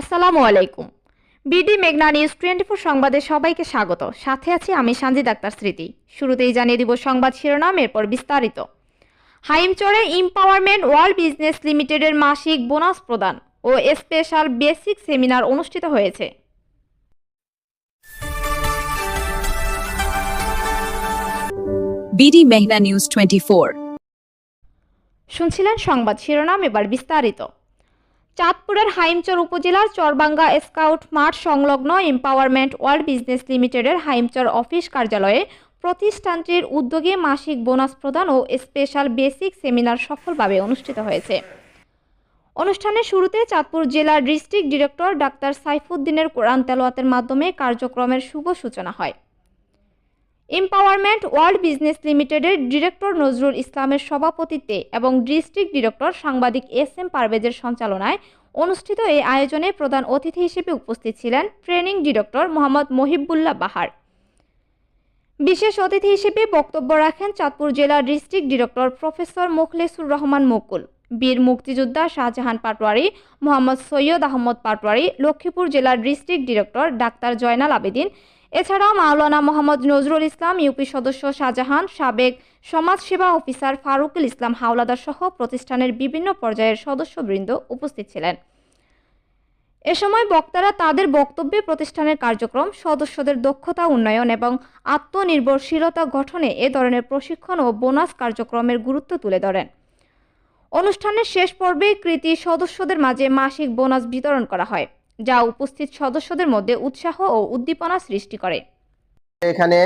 আসসালামু আলাইকুম। বিডি মেঘনা নিউজ টোয়েন্টি ফোর সংবাদে সবাইকে স্বাগত। সাথে আছি আমি সানজিদ আক্তার স্মৃতি। শুরুতেই জানিয়ে দিব সংবাদ শিরোনাম এরপর বিস্তারিত। হাইমচরে ইম্পাওয়ারমেন্ট ওয়ার্ল্ড বিজনেস লিমিটেডের মাসিক বোনাস প্রদান ও স্পেশাল বেসিক সেমিনার অনুষ্ঠিত হয়েছে। BD Mehna News 24. শুনছিলেন সংবাদ শিরোনাম এবার বিস্তারিত। চাঁদপুরের হাইমচর উপজেলার চরবাঙ্গা স্কাউট মাঠ সংলগ্ন এম্পাওয়ারমেন্ট ওয়ার্ল্ড বিজনেস লিমিটেডের হাইমচর অফিস কার্যালয়ে প্রতিষ্ঠানটির উদ্যোগে মাসিক বোনাস প্রদান ও স্পেশাল বেসিক সেমিনার সফলভাবে অনুষ্ঠিত হয়েছে। অনুষ্ঠানের শুরুতে চাঁদপুর জেলার ডিস্ট্রিক্ট ডিরেক্টর ডাক্তার সাইফুদ্দিনের কোরআন তেলোয়াতের মাধ্যমে কার্যক্রমের শুভ সূচনা হয়। এম্পাওয়ারমেন্ট ওয়ার্ল্ড বিজনেস লিমিটেডের ডিরেক্টর নজরুল ইসলামের সভাপতিত্বে এবং ডিস্ট্রিক্ট ডিরেক্টর সাংবাদিক এস এম পারভেজের সঞ্চালনায় অনুষ্ঠিত এই আয়োজনে প্রধান অতিথি হিসেবে উপস্থিত ছিলেন ট্রেনিং ডিরেক্টর মোহাম্মদ মহিবুল্লাহ বাহার। বিশেষ অতিথি হিসেবে বক্তব্য রাখেন চাঁদপুর জেলার district director professor Mokhlesur Rahman Mukul, বীর মুক্তিযোদ্ধা শাহজাহান পাটোয়ারি, মোহাম্মদ সৈয়দ আহমদ পাটোয়ারি, লক্ষ্মীপুর জেলার district director doctor Joynal Abedin এছাড়াও মাওলানা মোহাম্মদ নজরুল ইসলাম, ইউপি সদস্য শাহজাহান, সাবেক সমাজসেবা অফিসার ফারুকুল ইসলাম হাওলাদার সহ প্রতিষ্ঠানের বিভিন্ন পর্যায়ের সদস্যবৃন্দ উপস্থিত ছিলেন। এ সময় বক্তারা তাদের বক্তব্যে প্রতিষ্ঠানের কার্যক্রম, সদস্যদের দক্ষতা উন্নয়ন এবং আত্মনির্ভরশীলতা গঠনে এ ধরনের প্রশিক্ষণ ও বোনাস কার্যক্রমের গুরুত্ব তুলে ধরেন। অনুষ্ঠানের শেষ পর্বে কৃতি সদস্যদের মাঝে মাসিক বোনাস বিতরণ করা হয়। যা উপস্থিত সদস্যদের মধ্যে উৎসাহ ও উদ্দীপনা সৃষ্টি করে। এখানে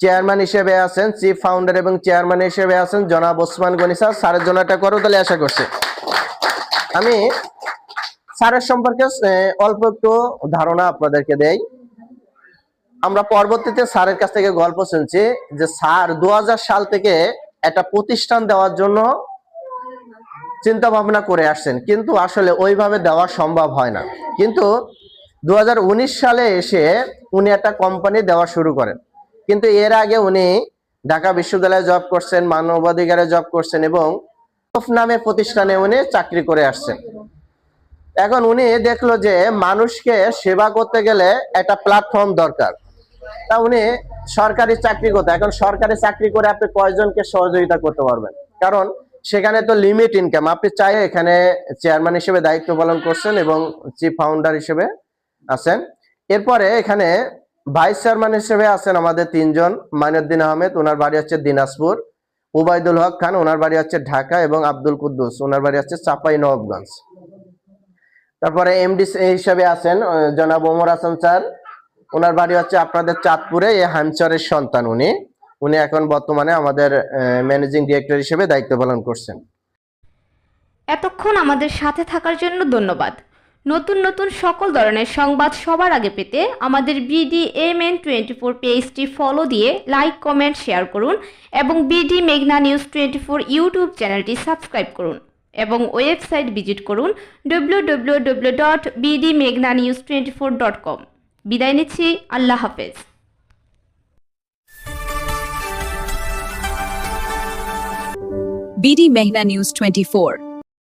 চেয়ারম্যান হিসেবে আছেন, চিফ ফাউন্ডার এবং চেয়ারম্যান হিসেবে আছেন জনাব ওসমান গনি স্যার। স্যারের জন্য একটা তাহলে আশা করছি। আমি স্যারের সম্পর্কে অল্প একটু ধারণা আপনাদেরকে দেই। আমরা পরবর্তীতে স্যারের কাছ থেকে গল্প শুনছি যে স্যার দু হাজার সাল থেকে একটা প্রতিষ্ঠান দেওয়ার জন্য চিন্তা ভাবনা করে আসছেন, কিন্তু আসলে ওইভাবে দেওয়া সম্ভব হয় না। কিন্তু দুহাজার উনিশ সালে এসে উনি একটা কোম্পানি দেওয়া শুরু করেন। কিন্তু এর আগে উনি ঢাকা বিশ্ববিদ্যালয়ে জব করছেন, মানবাধিকারে জব করছেন এবং নামে প্রতিষ্ঠানে উনি চাকরি করে আসছেন। এখন উনি দেখল যে মানুষকে সেবা করতে গেলে একটা প্ল্যাটফর্ম দরকার। তা উনি সরকারি চাকরি করতে এখন সরকারি চাকরি করে আপনি কয়জনকে সহযোগিতা করতে পারবেন? কারণ সেখানে তো লিমিট ইনকাম আপনি চাই এখানে চেয়ারম্যান হিসেবে দায়িত্ব পালন করছেন এবং চিফ ফাউন্ডার হিসেবে আছেন। এরপরে এখানে ভাইস চেয়ারম্যান হিসেবে আছেন আমাদের তিনজন, মাইনুদ্দিন আহমেদ ওনার বাড়ি হচ্ছে দিনাজপুর উবাইদুল হক খান ওনার বাড়ি হচ্ছে ঢাকা এবং আব্দুল কুদ্দুস ওনার বাড়ি হচ্ছে চাপাই নবাবগঞ্জ। তারপরে এমডি হিসেবে আছেন জনাব ওমর হাসান স্যার। ওনার বাড়ি হচ্ছে আপনাদের চাঁদপুরে এই হামচরের সন্তান উনি। উনি এখন বর্তমানে আমাদের ম্যানেজিং ডিরেক্টর হিসেবে দায়িত্ব পালন করছেন। এতক্ষণ আমাদের সাথে থাকার জন্য ধন্যবাদ। নতুন নতুন সকল ধরনের সংবাদ সবার আগে পেতে আমাদের BD M N twenty four পেজটি ফলো দিয়ে লাইক কমেন্ট শেয়ার করুন এবং বিডি মেঘনা নিউজ টোয়েন্টি ফোর ইউটিউব চ্যানেলটি সাবস্ক্রাইব করুন এবং ওয়েবসাইট ভিজিট করুন W W W dot BD মেঘনা news twenty four dot com বিদায় নিচ্ছি, আল্লাহ হাফেজ। BD Mehna News 24.